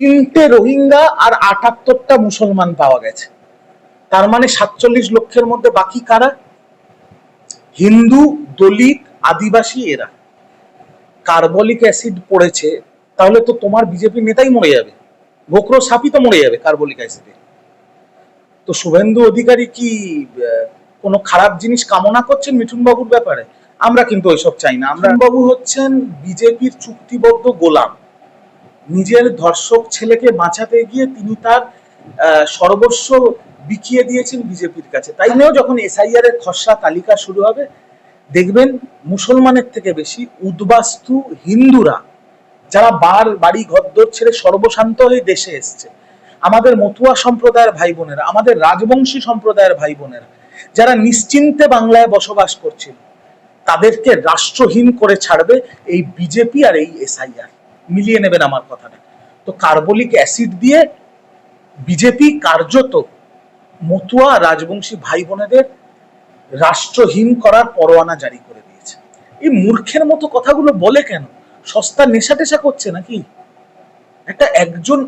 তিনটে রোহিঙ্গা আর আটাত্তরটা মুসলমান পাওয়া গেছে। তার মানে সাতচল্লিশ লক্ষের মধ্যে বাকি কারা? হিন্দু, দলিত, আদিবাসী এরা। কার্বলিক অ্যাসিড পড়েছে, তাহলে তো তোমার বিজেপি নেতাই মরে যাবে। গোকরো সাপই তো মরে যাবে কার্বলিক অ্যাসিডে। তো শুভেন্দু অধিকারী কি কোনো খারাপ জিনিস কামনা করছেন মিঠুন বাবুর ব্যাপারে? আমরা কিন্তু ওইসব চাই না। আমরা বাবু হচ্ছেন বিজেপির চুক্তিবদ্ধ গোলাম। নিজের ধর্ষক ছেলেকে বাঁচাতে গিয়ে তিনি তার সর্বস্ব বিকিয়ে দিয়েছেন বিজেপির কাছে। তাই নিয়েও যখন এসআইআর এর খসড়া তালিকা শুরু হবে, দেখবেন মুসলমানের থেকে বেশি উদ্বাস্তু হিন্দুরা, যারা বার, বাড়ি, ঘরদোর ছেড়ে সর্বশান্ত হয়ে দেশে এসছে, আমাদের মতুয়া সম্প্রদায়ের ভাই বোনেরা আমাদের রাজবংশী সম্প্রদায়ের ভাই বোনেরা যারা নিশ্চিন্তে বাংলায় বসবাস করছিল, তাদেরকে রাষ্ট্রহীন করে ছাড়বে এই বিজেপি আর এই এসআইআর মিলিয়ে নেবেন আমার কথাটা। তো কার্বলিক অ্যাসিড দিয়ে বিজেপি কার্যত মতুয়া রাজবংশী ভাই বোনেদের রাষ্ট্রহীন করার পরোয়ানা জারি করে দিয়েছে। এই মূর্খের মতো কথাগুলো বলে কেন? সস্তা নেশা টেশা করছে নাকি? একটা একজন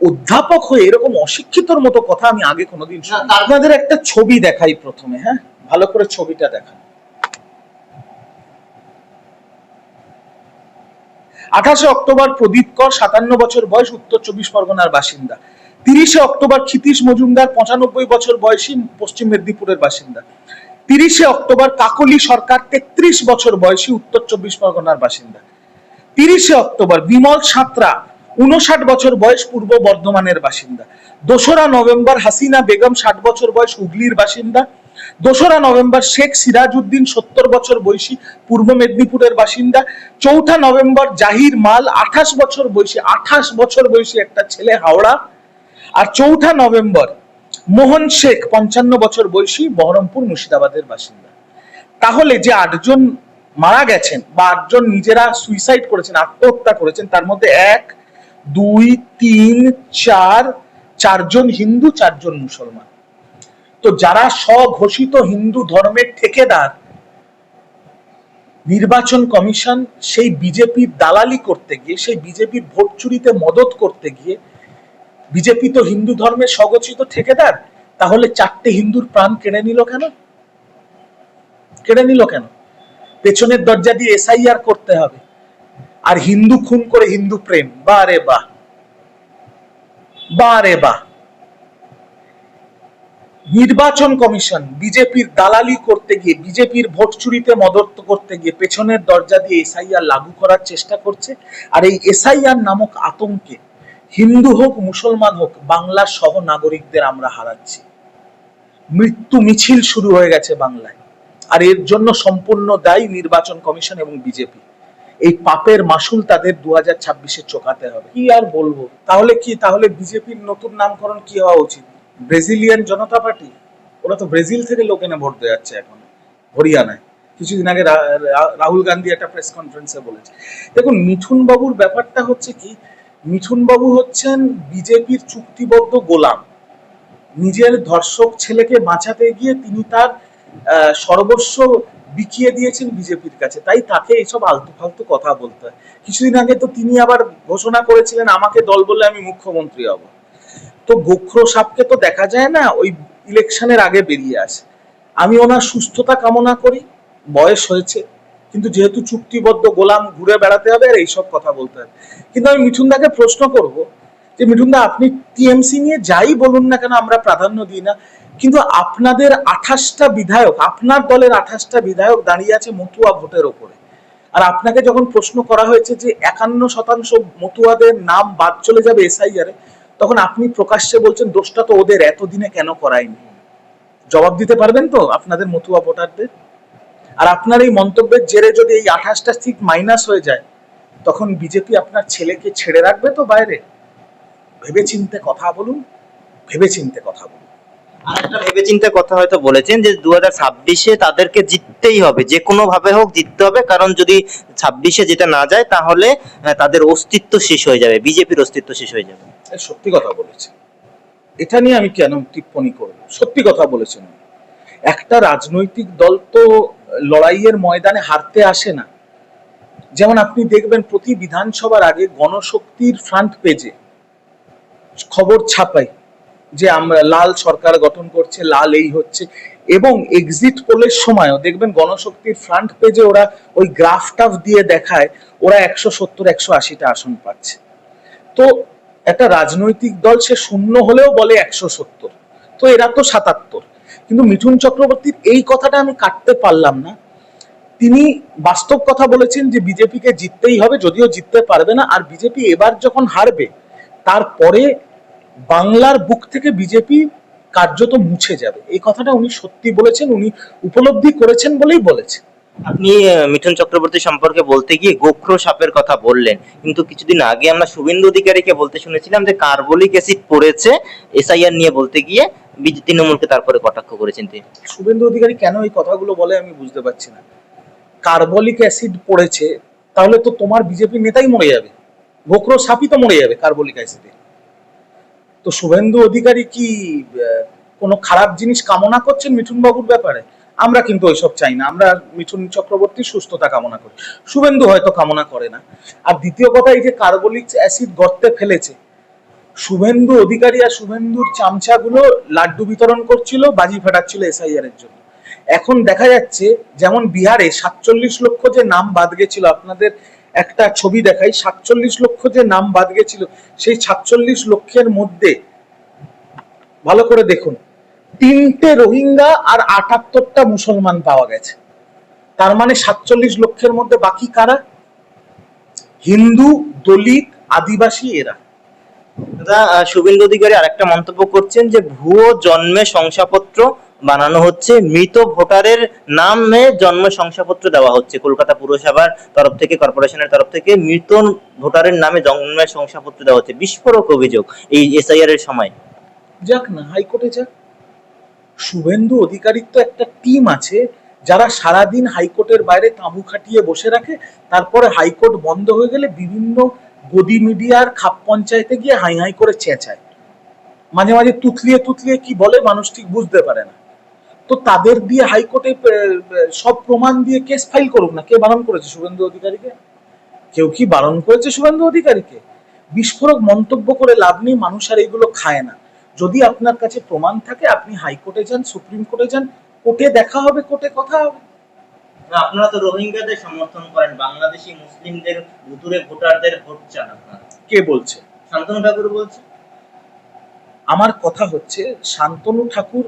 অধ্যাপক হয়ে এরকম অশিক্ষিতর মতো কথা আমি আগে কোনোদিন আপনাদের একটা ছবি দেখাই প্রথমে হ্যাঁ? ভালো করে ছবিটা দেখান। আঠাশে অক্টোবর প্রদীপ কর, সাতান্ন বছর বয়স, উত্তর চব্বিশ পরগনার বাসিন্দা। তিরিশে অক্টোবর ক্ষিতীশ মজুমদার, পঁচানব্বই বছর বয়সী পশ্চিম মেদিনীপুরের বাসিন্দা। তিরিশে অক্টোবর কাকলি সরকার, তেত্রিশ বছর বয়সী উত্তর চব্বিশ পরগনার বাসিন্দা। তিরিশে অক্টোবর বিমল সাঁতরা, উনষাট বছর বয়স পূর্ব বর্ধমানের বাসিন্দা। দোসরা নভেম্বর হাসিনা বেগম, ষাট বছর বয়স হুগলির বাসিন্দা। দোসরা নভেম্বর শেখ সিরাজউদ্দিন সত্তর বছর বয়সী পূর্ব মেদিনীপুরের বাসিন্দা। চৌঠা নভেম্বর জাহির মাল আঠাশ বছর বয়সী, আঠাশ বছর বয়সী একটা ছেলে হাওড়া। আর চৌঠা নভেম্বর মোহন শেখ পঞ্চান্ন বছর বয়সী বহরমপুর মুর্শিদাবাদের বাসিন্দা। তাহলে যে আটজন মারা গেছেন বা আটজন নিজেরা সুইসাইড করেছেন, আত্মহত্যা করেছেন, তার মধ্যে এক, দুই, তিন, চার, চারজন হিন্দু, চারজন মুসলমান। তো যারা স্বঘোষিত হিন্দু ধর্মের ঠেকেদার, নির্বাচন কমিশন সেই বিজেপির দালালি করতে গিয়ে, সেই বিজেপির ভোট চুরিতে মদত করতে গিয়ে বিজেপি তো হিন্দু ধর্মের স্বগোচিত ঠেকেদার, তাহলে চারটে হিন্দুর প্রাণ কেড়ে নিল কেন? কেড়ে নিল কেন? পেছনের দরজা দিয়ে এসআইআর করতে হবে। আর হিন্দু খুন করে হিন্দু প্রেম বা রে বা বা রে বা নির্বাচন কমিশন বিজেপির দালালি করতে গিয়ে বিজেপির ভোট চুরিতে মদত করতে গিয়ে পেছনের দরজা দিয়ে এসআইআর লাগু করার চেষ্টা করছে। আর এই এসআইআর নামক আতঙ্কে হিন্দু হোক মুসলমান হোক বাংলার সহ নাগরিকদের আমরা হারাচ্ছি। মৃত্যু মিছিল শুরু হয়ে গেছে বাংলায়। আর এর জন্য সম্পূর্ণ দায়ী নির্বাচন কমিশন এবং বিজেপি। এই পাপের মাসুল তাদের দু হাজার ছাব্বিশে চোকাতে হবে। কি আর বলব? তাহলে কি তাহলে বিজেপির নতুন নামকরণ কি হওয়া উচিত? ব্রাজিলিয়ান জনতা পার্টি, ওরা তো ব্রাজিল থেকে লোক এনে ভোট দেওয়া যাচ্ছে এখন, হরিয়ানায়। কিছুদিন আগে রাহুল গান্ধী একটা প্রেস কনফারেন্সে বলেছে। দেখুন মিঠুন বাবুর ব্যাপারটা হচ্ছে কি? মিঠুন বাবু হচ্ছেন বিজেপির চুক্তিবদ্ধ গোলাম। নিজের ধর্ষক ছেলেকে বাঁচাতে গিয়ে তিনি তার সর্বস্ব বিকিয়ে দিয়েছেন বিজেপির কাছে। তাই তাকে এইসব আলতু ফালতু কথা বলতে হয়। কিছুদিন আগে তো তিনি আবার ঘোষণা করেছিলেন, আমাকে দল বললে আমি মুখ্যমন্ত্রী হব। তো গোখরো সাপকে তো দেখা যায় না, ওই ইলেকশনের আগে বেরিয়ে আসে। আমি ওনার সুস্থতা কামনা করি, বয়স হয়েছে, কিন্তু যেহেতু চুক্তিবদ্ধ, গোলাম, ঘুরে বেড়াতে হবে আর এইসব কথা বলতে হবে। কিন্তু আমি মিঠুনদাকে প্রশ্ন করব যে, মিঠুনদা, আপনি টিএমসি নিয়ে যাই বলুন না কেন, আমরা প্রাধান্য দিই না। কিন্তু আপনাদের আঠাশটা বিধায়ক, আপনার দলের আঠাশটা বিধায়ক দাঁড়িয়ে আছে মতুয়া ভোটের ওপরে। আর আপনাকে যখন প্রশ্ন করা হয়েছে যে, একান্ন শতাংশ মতুয়াদের নাম বাদ চলে যাবে এসআইআর তখন আপনি প্রকাশ্যে বলছেন, দোষটা তো ওদের, এতদিনে কেন করায়নি? জবাব দিতে পারবেন তো আপনাদের মতুয়া ভোটারদের? আর আপনার এই মন্তব্যের জেরে যদি এই আঠাশটা সিট মাইনাস হয়ে যায়, তখন বিজেপি আপনার ছেলেকে ছেড়ে রাখবে তো বাইরে? ভেবে চিনতে কথা বলুন ভেবে চিনতে কথা বলুন। আর একটা ভেবেচিন্তে কথা হয়তো বলেছেন যে দু ছাব্বিশে তাদেরকে জিততেই হবে, যে কোনো ভাবে হোক জিততে হবে, কারণ যদি ছাব্বিশে যেটা না যায় তাহলে তাদের অস্তিত্ব শেষ হয়ে যাবে, বিজেপির অস্তিত্ব শেষ হয়ে যাবে। সত্যি কথা বলেছে এটা নিয়ে আমি কেন টিপ্পণী করব? সত্যি কথা বলেছেন একটা রাজনৈতিক দল তো লড়াইয়ের ময়দানে হারতে আসে না। যেমন আপনি দেখবেন প্রতি বিধানসভার আগে গণশক্তির ফ্রন্ট পেজে খবর ছাপাই। যে আমরা লাল সরকার গঠন করছে, লাল এই হচ্ছে এবং এক্সিট পোলের সময়ও দেখবেন গণশক্তির ফ্রন্ট পেজে ওরা ওই গ্রাফ টাফ দিয়ে দেখায়, ওরা একশো সত্তর, একশো আশিটা আসন পাচ্ছে। তো একটা রাজনৈতিক দল, সে শূন্য হলেও বলে একশো সত্তর, তো এরা তো সাতাত্তর। কিন্তু মিঠুন চক্রবর্তীর এই কথাটা আমি কাটতে পারলাম না। তিনি বাস্তব কথা বলেছেন যে বিজেপিকে জিততেই হবে, যদিও জিততে পারবে না, আর বিজেপি এবার যখন হারবে, তারপরে বাংলার বুক থেকে বিজেপি কার্যত মুছে যাবে। এই কথাটা উনি সত্যি বলেছেন উনি উপলব্ধি করেছেন বলেই বলেছেন। আপনি মিঠুন চক্রবর্তী সম্পর্কে বলতে গিয়ে গোখ্র সাপের কথা বললেন। কিন্তু কিছুদিন আগে আমরা শুভেন্দু অধিকারীকে বলতে শুনেছিলাম যে কার্বলিক অ্যাসিড পড়েছে এসআইআর নিয়ে বলতে গিয়ে বিজ- তৃণমূলকে তারপরে কটাক্ষ করেছেন তিনি। শুভেন্দু অধিকারী কেন এই কথাগুলো বলে আমি বুঝতে পারছি না। কার্বলিক অ্যাসিড পড়েছে তাহলে তো তোমার বিজেপি নেতাই মরে যাবে। গোখরো সাপই তো মরে যাবে কার্বলিক অ্যাসিডে। তো শুভেন্দু অধিকারী কি কোনো খারাপ জিনিস কামনা করছেন মিঠুন বাবুর ব্যাপারে? আমরা কিন্তু ওইসব চাই না, আমরা মিঠুন চক্রবর্তী সুস্থতা কামনা করি। শুভেন্দু হয়তো কামনা করে না। আর দ্বিতীয় কথা, এই যে কার্বলিক অ্যাসিড গর্তে ফেলেছে, শুভেন্দু অধিকারী আর শুভেন্দুর চামচাগুলো লাড্ডু বিতরণ করছিল, বাজি ফাটাচ্ছিল এসআইআর এর জন্য। এখন দেখা যাচ্ছে, যেমন বিহারে সাতচল্লিশ লক্ষ যে নাম বাদ গেছিল আপনাদের একটা ছবি দেখাই, সাতচল্লিশ লক্ষ যে নাম বাদ গেছিল, সেই সাতচল্লিশ লক্ষের মধ্যে, ভালো করে দেখুন, তিনটে রোহিঙ্গা আর আটাত্তরটা মুসলমান পাওয়া গেছে। তার মানে সাতচল্লিশ লক্ষের মধ্যে বাকি কারা? হিন্দু, দলিত, আদিবাসী এরা। দাদা শুভেন্দু অধিকারী আরেকটা মন্তব্য করছেন যে, ভুয়ো জন্মে শংসাপত্র বানানো হচ্ছে। মৃত ভোটারের নামে জন্ম শংসাপত্র দেওয়া হচ্ছে। কলকাতা পুরসভার তরফ থেকে, কর্পোরেশনের তরফ থেকে মৃত ভোটারের নামে জন্মের শংসাপত্র দেওয়া হচ্ছে। বিস্ফোরক অভিযোগ এই এসআইআর এর সময়। যাক না, হাইকোর্টে যাক। শুভেন্দু অধিকারীর তো একটা টিম আছে, যারা সারাদিন হাইকোর্টের বাইরে তাঁবু খাটিয়ে বসে রাখে। তারপরে হাইকোর্ট বন্ধ হয়ে গেলে বিভিন্ন গদি মিডিয়ার খাপ পঞ্চায়েতে গিয়ে হাই হাই করে চেঁচায়। মাঝে মাঝে তুতলিয়ে তুতলিয়ে কি বলে, মানুষ ঠিক বুঝতে পারে না। তো তাদের দিয়ে হাইকোর্টে সব প্রমাণ দিয়ে কেস ফাইল করুক না। কে বারণ করেছে শুভেন্দু অধিকারীকে? কেউ কি বারণ করেছে শুভেন্দু অধিকারীকে? বিস্ফোরক মন্তব্য করে লাভ নেই মানুষ আর এগুলো খায় না। যদি আপনার কাছে প্রমাণ থাকে আপনি হাইকোর্টে যান সুপ্রিম কোর্টে যান কোর্টে দেখা হবে কোর্টে কথা হবে। আপনারা তো রোহিঙ্গাদের সমর্থন করেন বাংলাদেশি মুসলিমদের ভুতুরে ভোটারদের ভোট চান আপনারা। কে বলছে? শান্তনু ঠাকুর বলছে। আমার কথা হচ্ছে শান্তনু ঠাকুর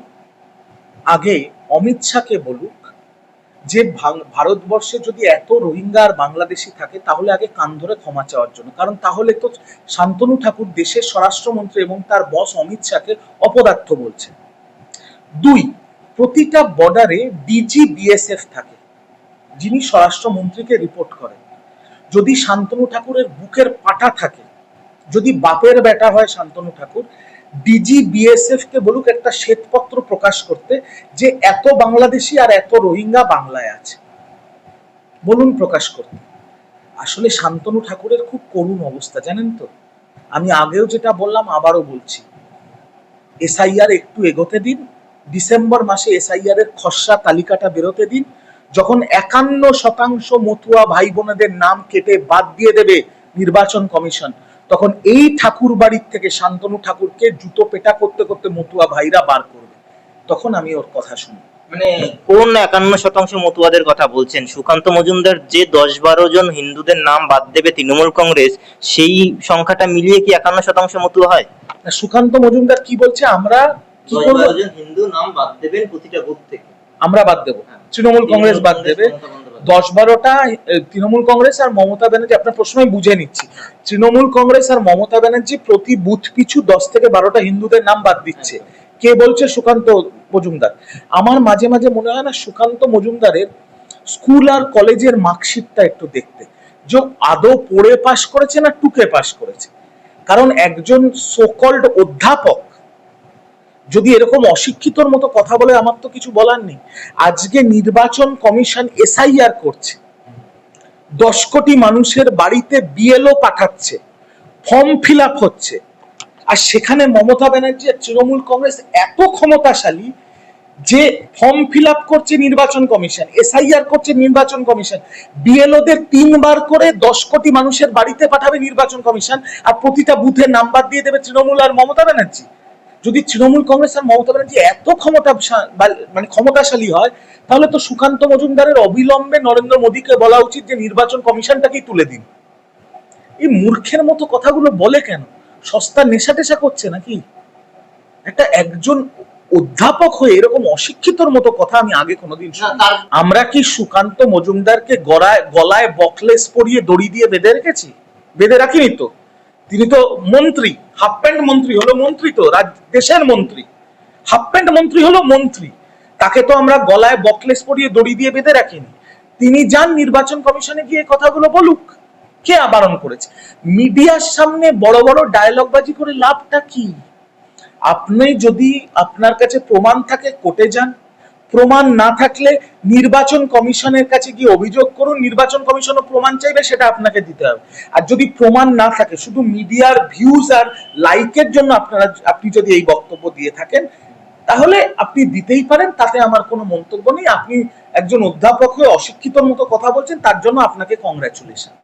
আগে অমিত শাহকে বলুক, যে ভারতবর্ষে যদি এত রোহিঙ্গা আর বাংলাদেশি থাকে, তাহলে আগে কান ধরে ক্ষমা চাওয়ার জন্য। কারণ তাহলে তো শান্তনু ঠাকুর দেশের স্বরাষ্ট্রমন্ত্রী এবং তার বস অমিত শাহকে অপদার্থ বলছে দুই, প্রতিটা বর্ডারে ডিজি বিএসএফ থাকে, যিনি স্বরাষ্ট্রমন্ত্রীকে রিপোর্ট করেন। যদি শান্তনু ঠাকুরের বুকের পাটা থাকে, যদি বাপের বেটা হয় শান্তনু ঠাকুর ডিজি বিএসএফ কে বলুক একটা শ্বেতপত্র প্রকাশ করতে যে এত বাংলাদেশি আর এত রোহিঙ্গা বাংলায় আছে। বলুন প্রকাশ করতে। আসলে শান্তনু ঠাকুরের খুব করুণ অবস্থা, জানেন তো? আমি আগেও যেটা বললাম, আবারও বলছি। এসআইআর একটু এগোতে দিন, ডিসেম্বর মাসে এসআইআর এর খসড়া তালিকাটা বেরোতে দিন, যখন একান্ন শতাংশ মতুয়া ভাই বোনেদের নাম কেটে বাদ দিয়ে দেবে নির্বাচন কমিশন। তখন এই ঠাকুর বাড়ির থেকে শান্তনু ঠাকুরকে জুতো পেটা করতে করতে মতুয়া ভাইরা বার করবে। তখন আমি ওর কথা শুনি। মানে কোন একান্ন শতাংশ মতুয়াদের কথা বলছেন। সুকান্ত মজুমদার যে দশ বারো জন হিন্দুদের নাম বাদ দেবে তৃণমূল কংগ্রেস সেই সংখ্যাটা মিলিয়ে কি একান্ন শতাংশ মতুয়া হয়? সুকান্ত মজুমদার কি বলছে? আমরা কি করব? হিন্দু নাম বাদ দেবেন প্রতিটা বুথ থেকে। আমরা বাদ দেবো। তৃণমূল কংগ্রেস বাদ দেবে। দশ বারোটা তৃণমূল কংগ্রেস আর মমতা ব্যানার্জি, আপনার প্রশ্ন আমি বুঝে নিচ্ছি। তৃণমূল কংগ্রেস আর মমতা ব্যানার্জি প্রতি বুথ পিছু দশ থেকে বারোটা হিন্দুদের নাম বাদ দিচ্ছে। কে বলছে? সুকান্ত মজুমদার। আমার মাঝে মাঝে মনে হয় না, সুকান্ত মজুমদারের স্কুল আর কলেজের মার্কশিটটা একটু দেখতে। যে আদৌ পড়ে পাশ করেছে না টুকে পাশ করেছে? কারণ একজন সোকল্ড অধ্যাপক যদি এরকম অশিক্ষিতর মতো কথা বলে আমার তো কিছু বলার নেই। আজকে নির্বাচন কমিশন এসআইআর করছে। দশ কোটি মানুষের বাড়িতে বিএলও পাঠাচ্ছে, ফর্ম ফিল হচ্ছে। আর সেখানে মমতা ব্যানার্জি আর তৃণমূল কংগ্রেস এত ক্ষমতাশালী যে ফর্ম ফিল করছে নির্বাচন কমিশন, এসআইআর করছে নির্বাচন কমিশন। বিএলওদের তিনবার করে দশ কোটি মানুষের বাড়িতে পাঠাবে নির্বাচন কমিশন, আর প্রতিটা বুথে নাম্বার দিয়ে দেবে তৃণমূল আর মমতা ব্যানার্জি। যদি তৃণমূল কংগ্রেস আর মমতা ব্যানার্জি এত ক্ষমতা মানে ক্ষমতাশালী হয় তাহলে তো সুকান্ত মজুমদারের অবিলম্বে নরেন্দ্র মোদীকে বলা উচিত যে নির্বাচন কমিশনটাকেই তুলে দিন। এই মূর্খের মতো কথাগুলো বলে কেন? সস্তা নেশা টেশা করছে নাকি? একটা একজন অধ্যাপক হয়ে এরকম অশিক্ষিতর মতো কথা আমি আগে কোনোদিন আমরা কি সুকান্ত মজুমদারকে গলায় গলায় বকলেস পরিয়ে দড়ি দিয়ে বেঁধে রেখেছি? বেঁধে রাখিনি তো? তিনি তো মন্ত্রী হাফ প্যান্ট মন্ত্রী হলো মন্ত্রী তো দেশের মন্ত্রী। হাফ প্যান্ট মন্ত্রী হলো মন্ত্রী। তাকে তো আমরা গলায় বকলেস পরিয়ে দড়ি দিয়ে বেঁধে রাখিনি। তিনি যান নির্বাচন কমিশনে গিয়ে কথাগুলো বলুক। কে আবারণ করেছে? মিডিয়ার সামনে বড় বড় ডায়লগ বাজি করে লাভটা কি? আপনি যদি আপনার কাছে প্রমাণ থাকে, কোর্টে যান। প্রমাণ না থাকলে নির্বাচন কমিশনের কাছে গিয়ে অভিযোগ করুন, নির্বাচন কমিশনও প্রমাণ চাইবে, সেটা আপনাকে দিতে হবে। আর যদি প্রমাণ না থাকে, শুধু মিডিয়ার ভিউজ আর লাইকের জন্য আপনারা, আপনি যদি এই বক্তব্য দিয়ে থাকেন, তাহলে আপনি দিতেই পারেন, তাতে আমার কোনো মন্তব্য নেই। আপনি একজন অধ্যাপক হয়ে অশিক্ষিতর মতো কথা বলছেন, তার জন্য আপনাকে কংগ্রাচুলেশন